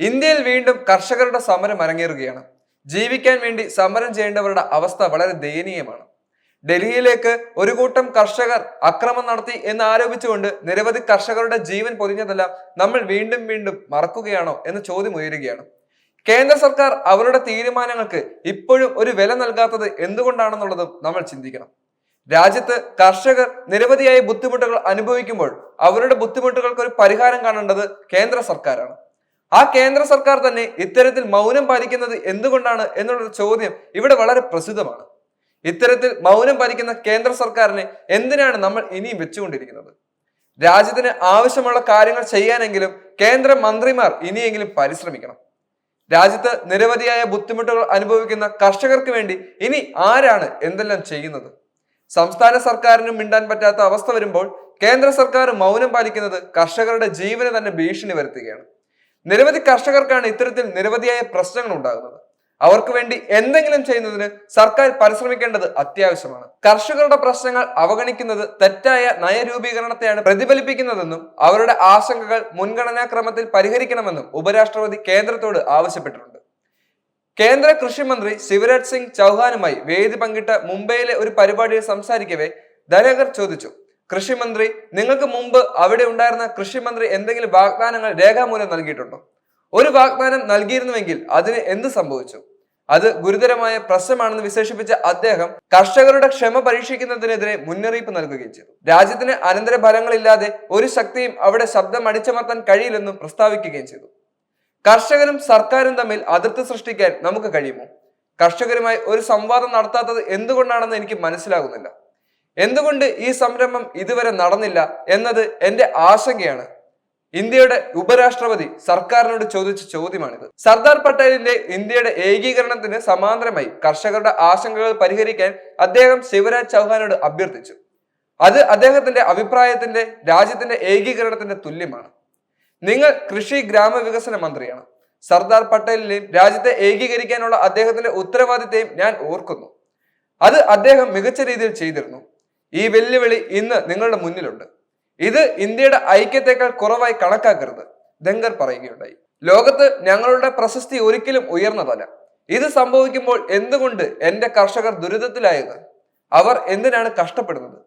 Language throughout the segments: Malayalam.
ഇന്ത്യയിൽ വീണ്ടും കർഷകരുടെ സമരം അരങ്ങേറുകയാണ്. ജീവിക്കാൻ വേണ്ടി സമരം ചെയ്യേണ്ടവരുടെ അവസ്ഥ വളരെ ദയനീയമാണ്. ഡൽഹിയിലേക്ക് ഒരു കൂട്ടം കർഷകർ അക്രമം നടത്തി എന്ന് ആരോപിച്ചുകൊണ്ട് നിരവധി കർഷകരുടെ ജീവൻ പൊതിഞ്ഞതെല്ലാം നമ്മൾ വീണ്ടും വീണ്ടും മറക്കുകയാണോ എന്ന് ചോദ്യം ഉയരുകയാണ്. കേന്ദ്ര സർക്കാർ അവരുടെ തീരുമാനങ്ങൾക്ക് ഇപ്പോഴും ഒരു വില നൽകാത്തത് എന്തുകൊണ്ടാണെന്നുള്ളതും നമ്മൾ ചിന്തിക്കണം. രാജ്യത്ത് കർഷകർ നിരവധിയായ ബുദ്ധിമുട്ടുകൾ അനുഭവിക്കുമ്പോൾ അവരുടെ ബുദ്ധിമുട്ടുകൾക്ക് ഒരു പരിഹാരം കാണേണ്ടത് കേന്ദ്ര സർക്കാരാണ്. ആ കേന്ദ്ര സർക്കാർ തന്നെ ഇത്തരത്തിൽ മൗനം പാലിക്കുന്നത് എന്തുകൊണ്ടാണ് എന്നുള്ള ചോദ്യം ഇവിടെ വളരെ പ്രസിദ്ധമാണ്. ഇത്തരത്തിൽ മൗനം പാലിക്കുന്ന കേന്ദ്ര സർക്കാരിനെ എന്തിനാണ് നമ്മൾ ഇനിയും വെച്ചുകൊണ്ടിരിക്കുന്നത്? രാജ്യത്തിന് ആവശ്യമുള്ള കാര്യങ്ങൾ ചെയ്യാനെങ്കിലും കേന്ദ്ര മന്ത്രിമാർ ഇനിയെങ്കിലും പരിശ്രമിക്കണം. രാജ്യത്ത് നിരവധിയായ ബുദ്ധിമുട്ടുകൾ അനുഭവിക്കുന്ന കർഷകർക്ക് വേണ്ടി ഇനി ആരാണ് എന്തെല്ലാം ചെയ്യുന്നത്? സംസ്ഥാന സർക്കാരിനും മിണ്ടാൻ പറ്റാത്ത അവസ്ഥ വരുമ്പോൾ കേന്ദ്ര സർക്കാർ മൗനം പാലിക്കുന്നത് കർഷകരുടെ ജീവന് തന്നെ ഭീഷണി വരുത്തുകയാണ്. നിരവധി കർഷകർക്കാണ് ഇത്തരത്തിൽ നിരവധിയായ പ്രശ്നങ്ങൾ ഉണ്ടാകുന്നത്. അവർക്ക് വേണ്ടി എന്തെങ്കിലും ചെയ്യുന്നതിന് സർക്കാർ പരിശ്രമിക്കേണ്ടത് അത്യാവശ്യമാണ്. കർഷകരുടെ പ്രശ്നങ്ങൾ അവഗണിക്കുന്നത് തെറ്റായ നയരൂപീകരണത്തെയാണ് പ്രതിഫലിപ്പിക്കുന്നതെന്നും അവരുടെ ആശങ്കകൾ മുൻഗണനാക്രമത്തിൽ പരിഹരിക്കണമെന്നും ഉപരാഷ്ട്രപതി കേന്ദ്രത്തോട് ആവശ്യപ്പെട്ടിട്ടുണ്ട്. കേന്ദ്ര കൃഷിമന്ത്രി ശിവരാജ് സിംഗ് ചൗഹാനുമായി വേദി പങ്കിട്ട മുംബൈയിലെ ഒരു പരിപാടിയിൽ സംസാരിക്കവേ ധനകർ ചോദിച്ചു. കൃഷിമന്ത്രി നിങ്ങൾക്ക് മുമ്പ് അവിടെ ഉണ്ടായിരുന്ന കൃഷിമന്ത്രി എന്തെങ്കിലും വാഗ്ദാനങ്ങൾ രേഖാമൂലം നൽകിയിട്ടുണ്ടോ? ഒരു വാഗ്ദാനം നൽകിയിരുന്നുവെങ്കിൽ അതിന് എന്ത് സംഭവിച്ചു? അത് ഗുരുതരമായ പ്രശ്നമാണെന്ന് വിശേഷിപ്പിച്ച അദ്ദേഹം കർഷകരുടെ ക്ഷമ പരീക്ഷിക്കുന്നതിനെതിരെ മുന്നറിയിപ്പ് നൽകുകയും ചെയ്തു. രാജ്യത്തിന് അനന്തര ഫലങ്ങളില്ലാതെ ഒരു ശക്തിയും അവിടെ ശബ്ദം അടിച്ചമർത്താൻ കഴിയില്ലെന്നും പ്രസ്താവിക്കുകയും ചെയ്തു. കർഷകരും സർക്കാരും തമ്മിൽ അതിർത്തി സൃഷ്ടിക്കാൻ നമുക്ക് കഴിയുമോ? കർഷകരുമായി ഒരു സംവാദം നടത്താത്തത് എന്തുകൊണ്ടാണെന്ന് എനിക്ക് മനസ്സിലാകുന്നില്ല. എന്തുകൊണ്ട് ഈ സംരംഭം ഇതുവരെ നടന്നില്ല എന്നത് എന്റെ ആശങ്കയാണ്. ഇന്ത്യയുടെ ഉപരാഷ്ട്രപതി സർക്കാരിനോട് ചോദിച്ച ചോദ്യമാണിത്. സർദാർ പട്ടേലിന്റെ ഇന്ത്യയുടെ ഏകീകരണത്തിന് സമാന്തരമായി കർഷകരുടെ ആശങ്കകൾ പരിഹരിക്കാൻ അദ്ദേഹം ശിവരാജ് ചൗഹാനോട് അഭ്യർത്ഥിച്ചു. അത് അദ്ദേഹത്തിന്റെ അഭിപ്രായത്തിന്റെ രാജ്യത്തിന്റെ ഏകീകരണത്തിന്റെ തുല്യമാണ്. നിങ്ങൾ കൃഷി ഗ്രാമവികസന മന്ത്രിയാണ്. സർദാർ പട്ടേലിനെയും രാജ്യത്തെ ഏകീകരിക്കാനുള്ള അദ്ദേഹത്തിന്റെ ഉത്തരവാദിത്തെയും ഞാൻ ഓർക്കുന്നു. അത് അദ്ദേഹം മികച്ച രീതിയിൽ ചെയ്തിരുന്നു. ഈ വെല്ലുവിളി ഇന്ന് നിങ്ങളുടെ മുന്നിലുണ്ട്. ഇത് ഇന്ത്യയുടെ ഐക്യത്തെക്കാൾ കുറവായി കണക്കാക്കരുത് ദങ്കർ പറയുകയുണ്ടായി. ലോകത്ത് ഞങ്ങളുടെ പ്രശസ്തി ഒരിക്കലും ഉയർന്നതല്ല. ഇത് സംഭവിക്കുമ്പോൾ എന്തുകൊണ്ട് എന്റെ കർഷകർ ദുരിതത്തിലായത്? അവർ എന്തിനാണ് കഷ്ടപ്പെടുന്നത്?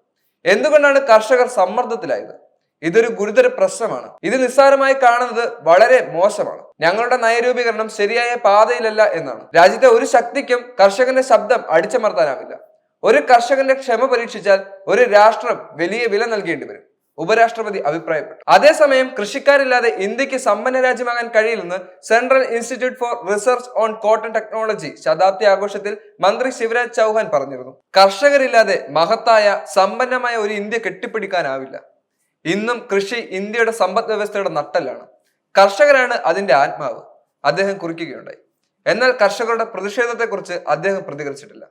എന്തുകൊണ്ടാണ് കർഷകർ സമ്മർദ്ദത്തിലായത്? ഇതൊരു ഗുരുതര പ്രശ്നമാണ്. ഇത് നിസ്സാരമായി കാണുന്നത് വളരെ മോശമാണ്. ഞങ്ങളുടെ നയരൂപീകരണം ശരിയായ പാതയിലല്ല എന്നാണ്. രാജ്യത്തെ ഒരു ശക്തിക്കും കർഷകന്റെ ശബ്ദം അടിച്ചമർത്താനാവില്ല. ഒരു കർഷകന്റെ ക്ഷമ പരീക്ഷിച്ചാൽ ഒരു രാഷ്ട്രം വലിയ വില നൽകേണ്ടി വരും. ഉപരാഷ്ട്രപതി അഭിപ്രായപ്പെട്ടു. അതേസമയം കൃഷിക്കാരില്ലാതെ ഇന്ത്യയ്ക്ക് സമ്പന്ന രാജ്യമാകാൻ കഴിയില്ലെന്ന് central institute for research on cotton technology ശതാബ്ദി ആഘോഷത്തിൽ മന്ത്രി ശിവരാജ് ചൗഹാൻ പറഞ്ഞിരുന്നു. കർഷകരില്ലാതെ മഹത്തായ സമ്പന്നമായ ഒരു ഇന്ത്യ കെട്ടിപ്പിടിക്കാനാവില്ല. ഇന്നും കൃഷി ഇന്ത്യയുടെ സമ്പദ് വ്യവസ്ഥയുടെ നട്ടലാണ് കർഷകരാണ് അതിന്റെ ആത്മാവ്. അദ്ദേഹം കുറിക്കുകയുണ്ടായി. എന്നാൽ കർഷകരുടെ പ്രതിഷേധത്തെക്കുറിച്ച് അദ്ദേഹം പ്രതികരിച്ചിട്ടില്ല.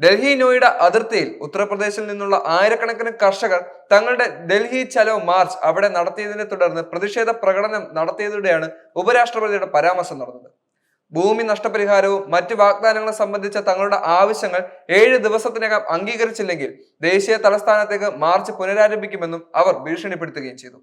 ഡൽഹി നോയിഡ അതിർത്തിയിൽ ഉത്തർപ്രദേശിൽ നിന്നുള്ള ആയിരക്കണക്കിന് കർഷകർ തങ്ങളുടെ ഡൽഹി ചലോ മാർച്ച് അവിടെ നടത്തിയതിനെ തുടർന്ന് പ്രതിഷേധ പ്രകടനം നടത്തിയതോടെയാണ് ഉപരാഷ്ട്രപതിയുടെ പരാമർശം നടന്നത്. ഭൂമി നഷ്ടപരിഹാരവും മറ്റ് വാഗ്ദാനങ്ങളും സംബന്ധിച്ച തങ്ങളുടെ ആവശ്യങ്ങൾ ഏഴ് ദിവസത്തിനകം അംഗീകരിച്ചില്ലെങ്കിൽ ദേശീയ തലസ്ഥാനത്തേക്ക് മാർച്ച് പുനരാരംഭിക്കുമെന്നും അവർ ഭീഷണിപ്പെടുത്തുകയും ചെയ്തു.